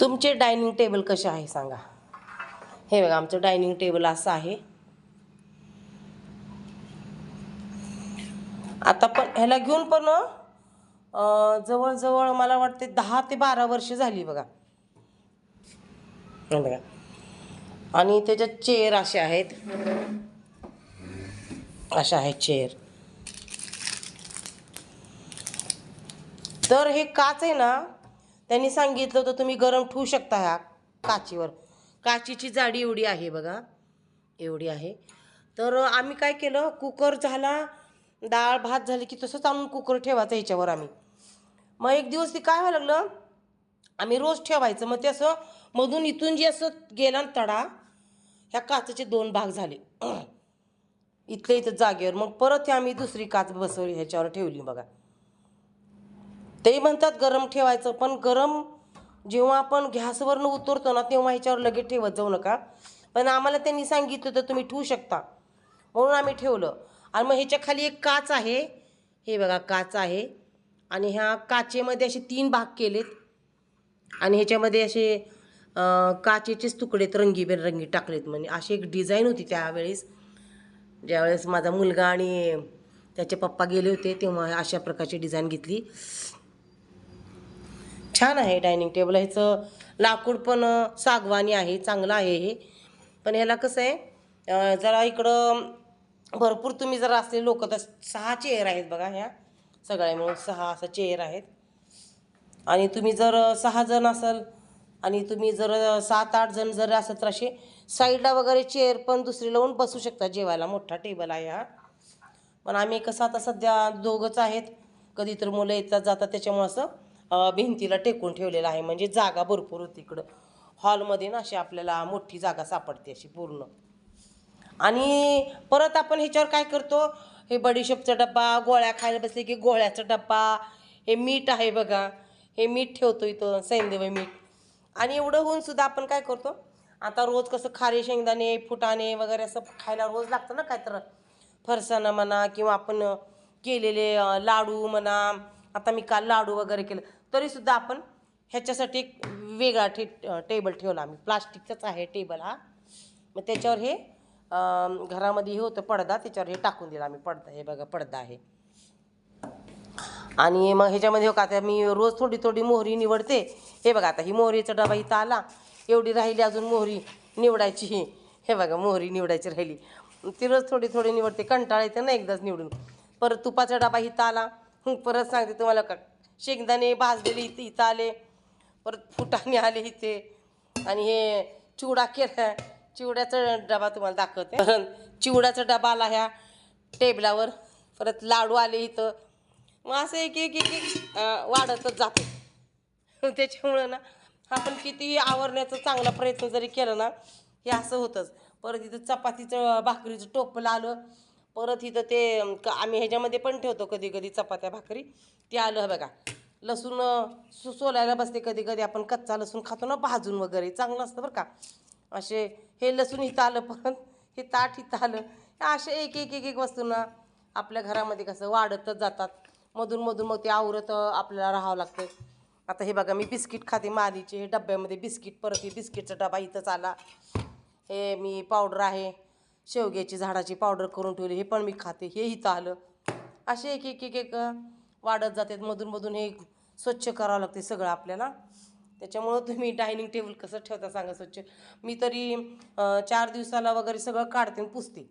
तुमचे dining table कसे आहे सांगा. हे बघा आमचं डायनिंग टेबल असं आहे. आता पण ह्याला घेऊन पण जवळजवळ मला वाटते दहा ते बारा वर्ष झाली बघा. हे बघा. आणि त्याच्यात चेअर असे आहेत. अशा आहेत चेअर. तर हे काच आहे ना त्यांनी सांगितलं होतं तुम्ही गरम ठेवू शकता ह्या काचीवर. काचीची जाडी एवढी आहे बघा. एवढी आहे. तर आम्ही काय केलं कुकर झाला डाळ भात झाली की तसंच आणून कुकर ठेवायचं ह्याच्यावर आम्ही. मग एक दिवस ते काय व्हायला लागलं आम्ही रोज ठेवायचं. मग ते असं मधून इथून जे असं गेला तडा ह्या काचेचे दोन भाग झाले. इथल्या इथं जागेवर. मग परत हे आम्ही दुसरी काच बसवली ह्याच्यावर ठेवली बघा. ते म्हणतात गरम ठेवायचं पण गरम जेव्हा आपण गॅसवरनं उतरतो ना तेव्हा ह्याच्यावर लगेच ठेवत जाऊ नका. पण आम्हाला त्यांनी सांगितलं तर तुम्ही ठेवू शकता. म्हणून आम्ही ठेवलं. आणि मग ह्याच्या खाली एक काच आहे. हे बघा काच आहे. आणि ह्या काचेमध्ये असे तीन भाग केलेत. आणि ह्याच्यामध्ये असे काचेचेच तुकडेत रंगीबेरंगी टाकलेत म्हणजे अशी एक डिझाईन होती त्यावेळेस. ज्यावेळेस माझा मुलगा आणि त्याचे पप्पा गेले होते तेव्हा अशा प्रकारची डिझाईन घेतली. छान आहे डायनिंग टेबल. ह्याचं लाकूड पण सागवानी आहे चांगलं आहे हे. पण ह्याला कसं आहे जरा इकडं भरपूर तुम्ही जर असले लोक तर सहा चेअर आहेत बघा ह्या. सगळ्या मिळून सहा असं चेअर आहेत. आणि तुम्ही जर सहा जण असाल आणि तुम्ही जर सात आठ जण जर असाल तर असे साईडला वगैरे चेअर पण दुसरी लावून बसू शकता. जेवायला मोठा टेबल आहे हा. पण आम्ही कसं आता सध्या दोघंच आहेत. कधी तर मुलं येतात जातात त्याच्यामुळं असं भिंतीला टेकून ठेवलेलं आहे. म्हणजे जागा भरपूर होती इकडं. हॉलमध्ये ना अशी आपल्याला मोठी जागा सापडते अशी पूर्ण. आणि परत आपण ह्याच्यावर काय करतो? हे बडीशोपचा डब्बा गोळ्या खायला बसले की गोळ्याचा डब्बा. हे मीठ आहे बघा. हे मीठ ठेवतो इथं सैंदव मीठ. आणि एवढं होऊन सुद्धा आपण काय करतो? आता रोज कसं खारे शेंगदाणे फुटाणे वगैरे असं खायला रोज लागतं ना काय तर फरसाणं म्हणा किंवा आपण केलेले लाडू म्हणा आता मी काल लाडू वगैरे केलं. तरीसुद्धा आपण ह्याच्यासाठी एक वेगळा ठे टेबल ठेवला आम्ही. प्लास्टिकचाच आहे टेबल हा. मग त्याच्यावर हे घरामध्ये हे होतं पडदा. त्याच्यावर हे टाकून दिला आम्ही. पडदा हे बघा पडदा आहे. आणि मग ह्याच्यामध्ये हो का आता मी रोज थोडी थोडी मोहरी निवडते. हे बघा आता ही मोहरीचा डबा इथं आला. एवढी राहिली अजून मोहरी निवडायची. ही हे बघा मोहरी निवडायची राहिली. ती रोज थोडी थोडी निवडते. कंटाळा येते ना एकदाच निवडून. परत तुपाचा डबा इथं आला. परत सांगते तुम्हाला का? शेंगदाणे भाजलेले इथं इथं आले. परत फुटाणे आले इथे. आणि हे चिवडा केला. चिवड्याचा डबा तुम्हाला दाखवते. परत चिवड्याचा डबा आला ह्या टेबलावर. परत लाडू आले इथं. मग असं एक एक एक एक वाढतच जाते. त्याच्यामुळं ना आपण किती आवरण्याचा चांगला प्रयत्न जरी केला ना हे असं होतंच. परत इथं चपातीचं भाकरीचं टोपलं आलं. परत इथं ते क- आम्ही ह्याच्यामध्ये पण ठेवतो कधी कधी चपात्या भाकरी. ते आलं बघा. लसूण सु सोलायला बसते कधी कधी आपण कच्चा लसूण खातो ना भाजून वगैरे. चांगलं असतं बरं का. असे हे लसूण इथं आलं परत हे ताट इथं आलं. हे असे एक एक एक एक वस्तू ना आपल्या घरामध्ये कसं वाढतच जातात. मधून मधून मग ते आवरत आपल्याला राहावं लागतं आता हे बघा मी बिस्किट खाते मालीचे हे डब्यामध्ये बिस्किट परत हे बिस्किटचा डबा इथंच आला. हे मी पावडर आहे. शेवग्याची झाडाची पावडर करून ठेवली हे पण मी खाते हे इथं आलं असे एक एक एक एक वाढत जातात. मधून मधून हे स्वच्छ करावं लागते सगळं आपल्याला. त्याच्यामुळं तुम्ही डायनिंग टेबल कसं ठेवता सांगा स्वच्छ. मी तरी चार दिवसाला वगैरे सगळं काढते आणि पुसते.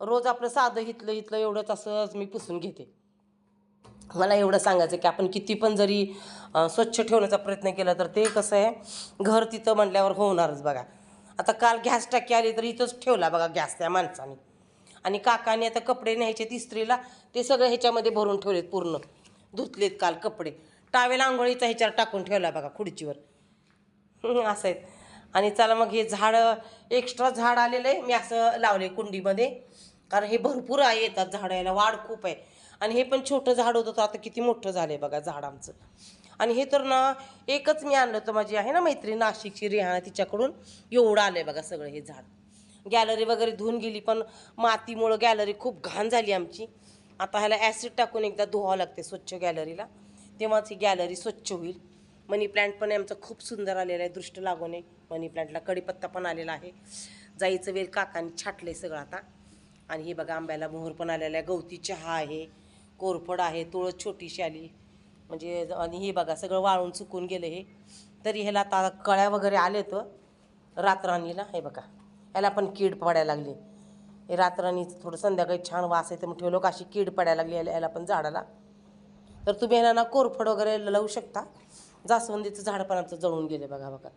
रोज आपलं साधं इथलं इथलं एवढंच असंच मी पुसून घेते. मला एवढं सांगायचं की आपण किती पण जरी स्वच्छ ठेवण्याचा प्रयत्न केला तर ते कसं आहे घर तिथं म्हटल्यावर होणारच बघा. आता काल गॅस टाकी आली तर इथंच ठेवला बघा गॅस त्या माणसाने. आणि काकाने आता कपडे न्यायचे तिसरीला ते सगळं ह्याच्यामध्ये भरून ठेवलेत पूर्ण. धुतलेत काल कपडे. टावेल आंघोळीचा ह्याच्यावर टाकून ठेवला बघा खुर्चीवर. असं आहेत. आणि चला मग हे झाडं एक्स्ट्रा झाड आलेलं आहे. मी असं लावले कुंडीमध्ये. कारण हे भरपूर आहे येतात झाडं याला वाढ खूप आहे. आणि हे पण छोटं झाड होतं तर आता किती मोठं झालं आहे बघा झाड आमचं. आणि हे तर ना एकच मी आणलं होतं माझी आहे ना मैत्री नाशिकची रिहाणा तिच्याकडून. एवढं आलं आहे बघा सगळं हे झाड. गॅलरी वगैरे धुवून गेली पण मातीमुळं गॅलरी खूप घाण झाली आमची. आता ह्याला ॲसिड टाकून एकदा धुवावं लागते स्वच्छ गॅलरीला. तेव्हाच ही गॅलरी स्वच्छ होईल. मनी प्लांट पण आमचं खूप सुंदर आलेलं आहे दृष्ट लागून आहे. मनी प्लांटला कडीपत्ता पण आलेला आहे. जाईचं वेल काकांनी आहे सगळं आता. आणि हे बघा आंब्याला मोहर पण आलेला आहे. गवती चहा आहे कोरफड आहे तुळस छोटीशी आली. म्हणजे आणि हे बघा सगळं वाळून चुकून गेलं हे. तरी ह्याला आता कळ्या वगैरे आले तर रातराणीला हे बघा. याला पण कीड पडायला लागली. हे रातराणी थोडं संध्याकाळी छान वास येते मग ठेवलं का अशी कीड पडायला लागली याला याला पण झाडाला. तर तुम्ही ह्याला ना कोरफड वगैरे लावू शकता. जास्वंदीचं झाड पण आमचं जळून गेले बघा बघा.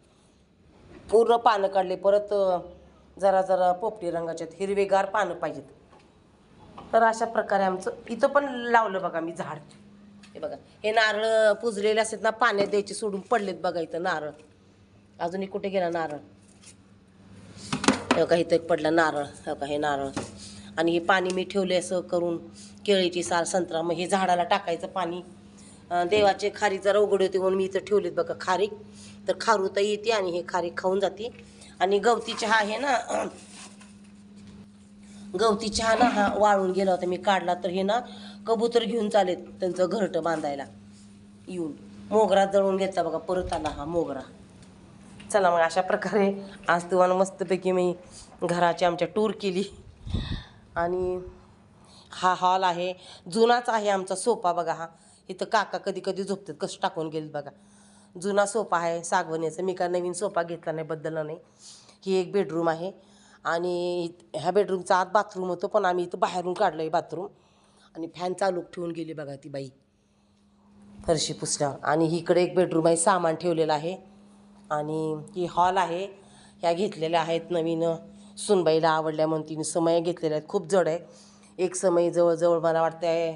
पूर्ण पानं काढले. परत जरा जरा पोपटी रंगाच्यात हिरवेगार पानं पाहिजेत. तर अशा प्रकारे आमचं इथं पण लावलं बघा मी झाड. हे बघा हे नारळ पुजलेले असतात ना पाण्यात द्यायचे सोडून पडलेत बघा इथं नारळ. अजूनही कुठे गेला नारळ? हे बघा इथं एक पडला नारळ. हे बघा हे नारळ. आणि हे पाणी मी ठेवले असं करून केळीची साल संत्रा मग हे झाडाला टाकायचं पाणी. देवाचे खारी जरा उघड होते म्हणून मी इथं ठेवलेत बघा खारीक तर खारुता येते आणि हे खारीक खाऊन जाते. आणि गवती चहा आहे ना गवती चहा ना हा वाळून गेला होता मी काढला. तर हे ना कबूतर घेऊन चालेत त्यांचं घरटं बांधायला. येऊन. मोगरा जळून घेतला बघा परत आला हा मोगरा. चला मग अशा प्रकारे आज तुम्हाला मस्तपैकी मी घराची आमच्या टूर केली. आणि हा हॉल आहे जुनाच आहे आमचा सोफा बघा हा. इथं काका कधी कधी झोपतात कसं टाकून गेलेत बघा. जुना सोफा आहे सागवणीचा मी का नवीन सोफा घेतला नाही बदलला नाही. ही एक बेडरूम आहे. आणि ह्या बेडरूमचा आत बाथरूम होतो पण आम्ही इथं बाहेरून काढलं आहे बाथरूम आणि फॅन चालू ठेवून गेली बघा ती बाई. फरशी पुसल्यावर आणि इकडे एक बेडरूम आहे सामान ठेवलेलं आहे. आणि ही हॉल आहे. ह्या घेतलेल्या आहेत नवीन सुनबाईला आवडल्या म्हणून तिने समय घेतलेल्या आहेत. खूप जड आहे. एक समय जवळजवळ मला वाटतं आहे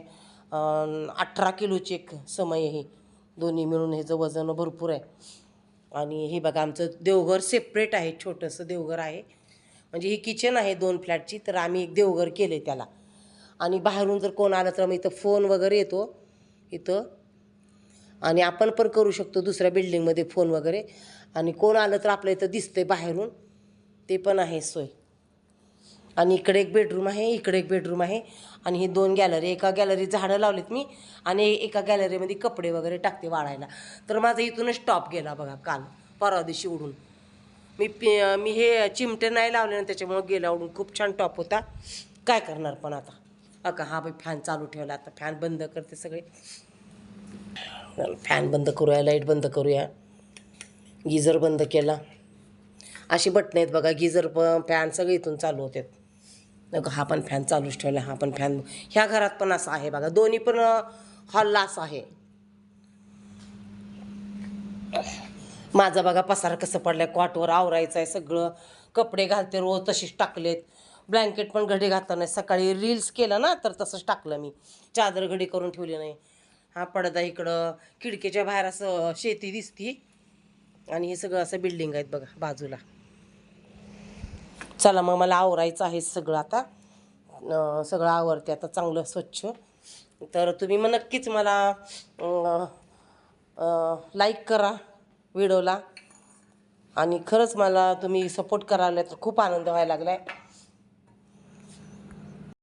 अठरा किलोची एक समय ही. दोन्ही मिळून ह्याचं वजन भरपूर आहे. आणि हे बघा आमचं देवघर सेपरेट आहे. छोटंसं देवघर आहे. म्हणजे ही किचन आहे दोन फ्लॅटची तर आम्ही एक देवघर केलं आहे त्याला. आणि बाहेरून जर कोण आलं तर मग इथं फोन वगैरे येतो. इथं. आणि आपण पण करू शकतो दुसऱ्या बिल्डिंगमध्ये फोन वगैरे. आणि कोण आलं तर आपल्या इथं दिसतंय बाहेरून. ते पण आहे सोय. आणि इकडे एक बेडरूम आहे इकडे एक बेडरूम आहे. आणि ही दोन गॅलरी एका गॅलरीत झाडं लावलीत मी आणि एका गॅलरीमध्ये कपडे वगैरे टाकते वाळायला तर माझा इथूनच स्टॉप गेला बघा काल परवा दिवशी उडून. मी पि- मी हे चिमटे नाही लावले ना त्याच्यामुळं गेला उडून. खूप छान टॉप होता. काय करणार पण आता? अका हा बाई फॅन चालू ठेवला. आता फॅन बंद करते सगळे. फॅन बंद करूया लाइट बंद करूया. गिझर बंद केला. अशी बटणं आहेत बघा गिझर पण फॅन सगळे इथून चालू होतात अगं हा पण फॅन चालूच ठेवला हा पण फॅन ह्या घरात पण असं आहे बघा दोन्ही पण हॉलला असं आहे. माझा बघा पसारा कसं पडलाय क्वाटवर आवरायचं आहे सगळं. कपडे घालते रोज तशीच टाकलेत. ब्लँकेट पण घडी घातला नाही. सकाळी रील्स केलं ना तर तसंच टाकलं मी. चादर घडी करून ठेवली नाही. हा पडदा इकडं खिडकीच्या बाहेर असं शेती दिसती. आणि हे सगळं असं बिल्डिंग आहेत बघा बाजूला. चला मग मला आवरायचं आहे सगळं आता. सगळं आवरते आता चांगलं स्वच्छ. तर तुम्ही मग नक्कीच मला लाईक करा व्हिडिओला आणि खरंच मला तुम्ही सपोर्ट करायला तर खूप आनंद व्हायला लागला आहे